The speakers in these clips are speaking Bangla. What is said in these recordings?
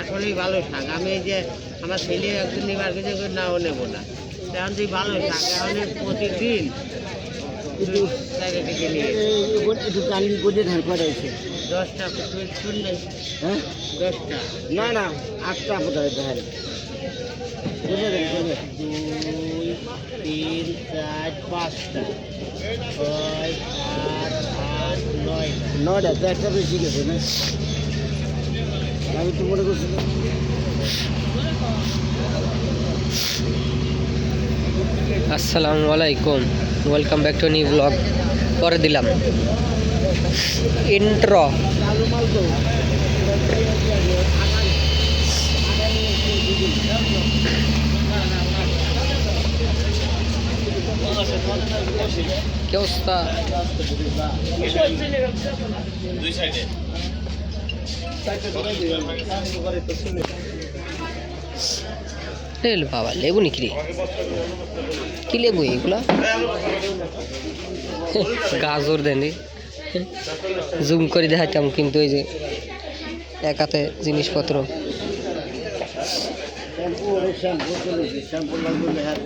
আসলেই ভালো শাক। আমি যে আমার ছেলে একদিন নেবার কিছু নাও নেব না। এখন তুই ভালো শাক। এখন প্রতিদিন দশটা হ্যাঁ? দশটা। না না আটটা করে দেন। দুই তিন চার পাঁচটা। ছয় সাত আট নয়টা। নয়টা তো একটা বেশি গেছে না? আমি তো মনে করছি আসসালামু আলাইকুম। Welcome back to new blog করে দিলাম। ইন্ট্রো কি অবস্থা? এ বাবা, লেবু নাকি কি লেবু এগুলা? গাজর দেন জুম করে দেখাইতাম, কিন্তু এই যে একাতে জিনিসপত্র। লাগবে হাত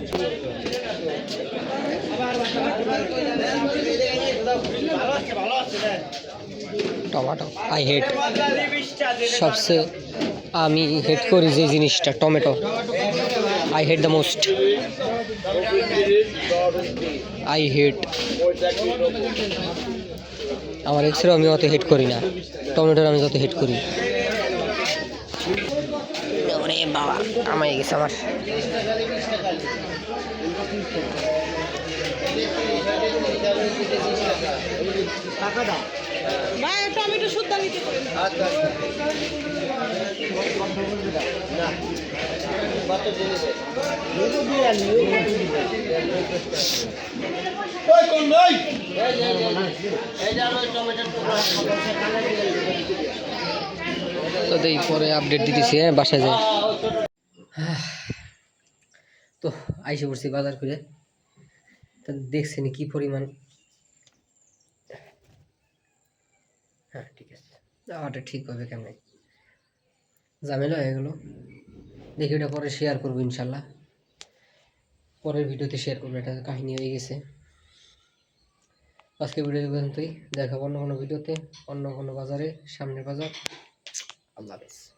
টমাটো আই হেট সবচেয়ে আমি হেট করি যে জিনিসটা, tomato. I hate the most I hate আমার এক্সরে আমি অত হেট করি না। টমেটোর আমি যত হেট করি। বাবা আমার। ভাই টমেটো শুদ্ধ নিতে তো এই পরে আপডেট দিতেছি হ্যাঁ বাসায় যাই। তো আইসে পড়ছি বাজার করে। তা দেখছেন কি পরিমাণ হ্যাঁ ঠিক আছে। যাওয়াটা ঠিক হবে কেমন? ঝামেলা হয়ে গেলো। দেখি ওটা পরে শেয়ার করব ইনশাল্লাহ। পরের ভিডিওতে শেয়ার করব, এটা কাহিনী হয়ে গেছে। আজকে ভিডিও পর্যন্তই। দেখাবো অন্য কোনো ভিডিওতে, অন্য কোনো বাজারে, সামনের বাজার। আল্লাহ হাফেজ।